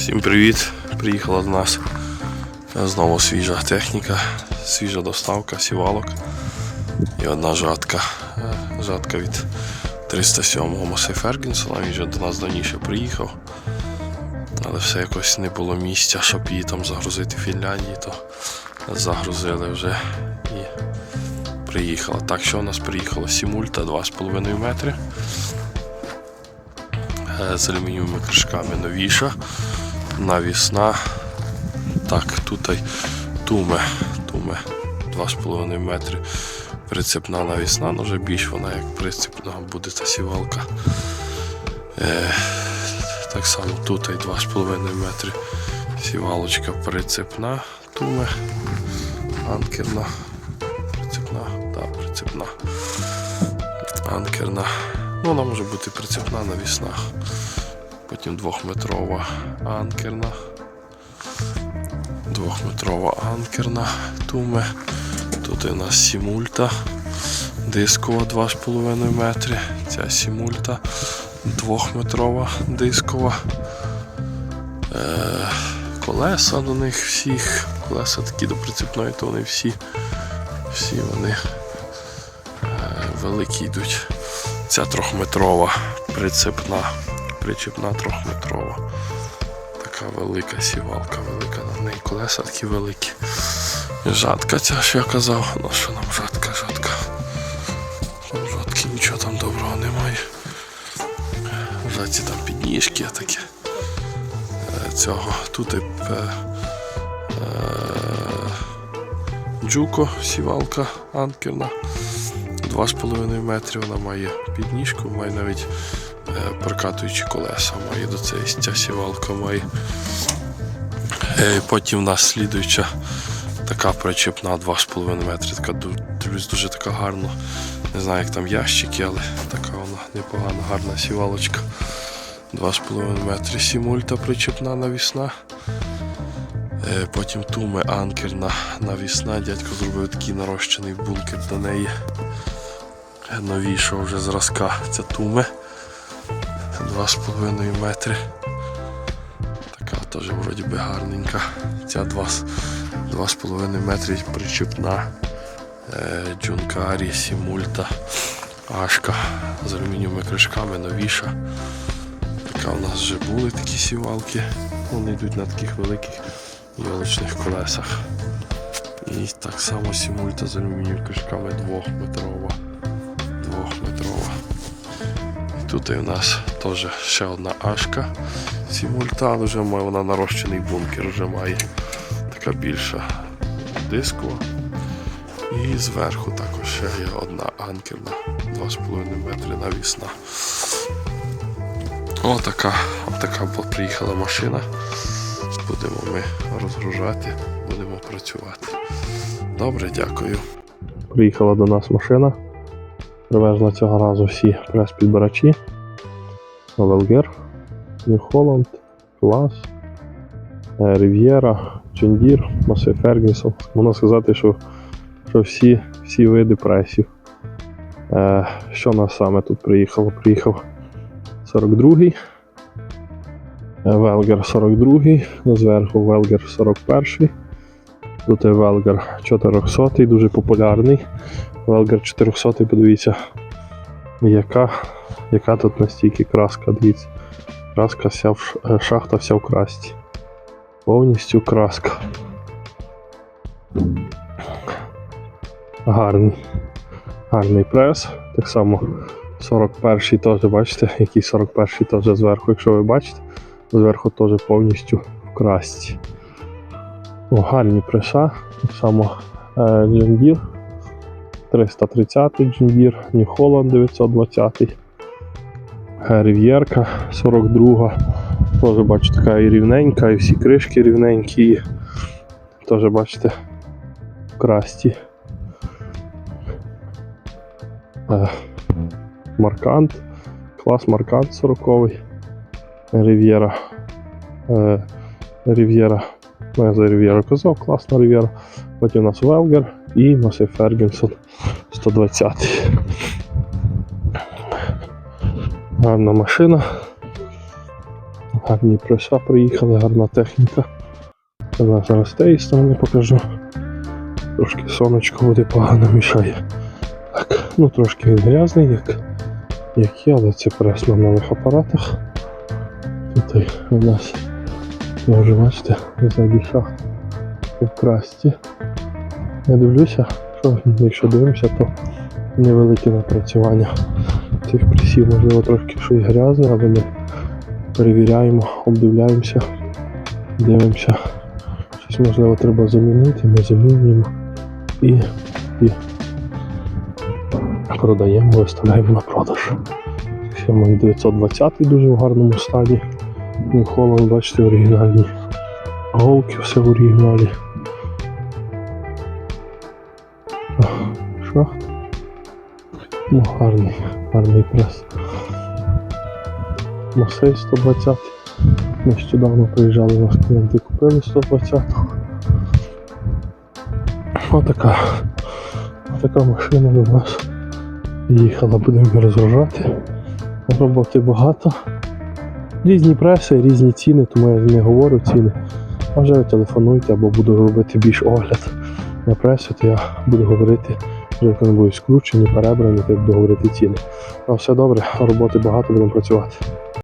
Всім привіт! Приїхала до нас знову свіжа техніка, свіжа доставка сівалок і одна жатка. Е, Жатка від 307-го Масе Фергінсона, він вже до нас давніше приїхав. Але все якось не було місця, щоб її там загрузити в Фінляндії, то загрузили вже і приїхала. Так що у нас приїхало Сімульта 2,5 метри. Е, З алюмінієвими кришками новіша, навісна. Так, тут туме, туме 2,5 метри. Прицепна навісна, ну вже більш вона як прицепна буде та сівалка. Е, так само тут і 2,5 метри. Сівалочка прицепна, туме, анкерна, прицепна, так, прицепна, анкерна. Ну, вона може бути прицепна навісна. Потім двохметрова анкерна. Двохметрова анкерна туме. Тут у нас сімульта. Дискова 2,5 метри. Ця сімульта двохметрова дискова. Е, колеса до них всіх. Колеса такі до прицепної, то вони всі. Всі вони е, великі йдуть. Ця трьохметрова прицепна, причепна трьохметрова. Така велика сівалка, велика на неї колеса такі великі. Жатка ця, що я казав, ну що нам жатка, жатка. Жатки нічого там доброго немає. Жатці там підніжки такі. Е, Цього. Тут і е, е, джуко, сівалка анкерна. 2,5 метри вона має підніжку, має навіть прокатуючі колеса, має до цієї ця сівалка має. Е, потім у нас слідуюча така причепна 2,5 метри, така дивлюсь, дуже така гарна. Не знаю, як там ящики, але така вона непогана, гарна сівалочка. 2,5 метри сімульта причепна навісна. Е, Потім туме анкерна навісна. Дядько зробив такий нарощений бункер до неї. Е, Новішого вже зразка це Два з половиною метри. Така теж вроді би гарненька. Ця 2,5 метри причепна е, Джункарі, Сімульта, Ашка з алюмінієвими кришками, новіша. Така у нас вже були такі сівалки. Вони йдуть на таких великих ялочних колесах. І так само сімульта з алюмінієвими кришками 2-метрова тут і у нас теж ще одна ашка сімульта, але вже має вона нарощений бункер, вже має така більша дискова. І зверху також ще є одна анкерна 2,5 метри навісна. Отака, отака приїхала машина. Будемо ми розгружати, будемо працювати. Добре, дякую. Приїхала до нас машина. Привезла цього разу всі прес-підбирачі. Велгер, New Holland, Клас, е, Рів'єра, Джендір, Масе Фергюсон. Можна сказати, що, що всі, всі види пресів. Е, що нас саме тут приїхало? Приїхав 42-й. е, Велгер 42-й, зверху Велгер 41-й. Тут є Велгер 400 дуже популярний. Велгер 400 подивіться, яка, яка тут настільки краска, дивіться. Краска вся в е, шахта вся в красті. Повністю краска. Гарний. Гарний прес. Так само 41-й теж, бачите, який 41-й теж зверху, якщо ви бачите, зверху теж повністю в красті. О, гарні преса. Так само е, John 330 Джиндір, New Holland 920, е, Рів'єрка 42. Теж бачу, така і рівненька, і всі кришки рівненькі. Теж бачите красті. Е, Маркант, клас Маркант 40 Рів'єра. Рів'єра. За Рів'єру казав, класна Рів'єра. Потім у нас Велгер і Масе Фергюсон 120. Гарна машина. Гарні преса приїхали, гарна техніка. Я зараз з тієї сторони покажу. Трошки сонечко буде погано мішає. Так, ну трошки він грязний, як, як є, але це прес на нових апаратах. Тут у нас теж бачите, ззаді шахт у красті. Я дивлюся, що якщо дивимося, то невелике напрацювання цих пресів, можливо, трошки щось грязне, але ми перевіряємо, обдивляємося, дивимося. Щось можливо треба замінити, ми замінюємо і, і продаємо, виставляємо на продаж. Ще має 920 дуже в гарному стані. Холланд, бачите, оригінальні голки, все в оригіналі. Що? Ну, гарний, гарний прес. Мосей 120. Нещодавно приїжджали у нас клієнти, купили 120. Отака. Отака машина до нас їхала, будемо розгружати. Роботи багато. Різні преси, різні ціни, тому я не говорю ціни. А вже ви телефонуйте або буду робити більш огляд на преси, то я буду говорити, вже вони будуть скручені, перебрані, то я буду говорити ціни. А все добре, роботи багато, будемо працювати.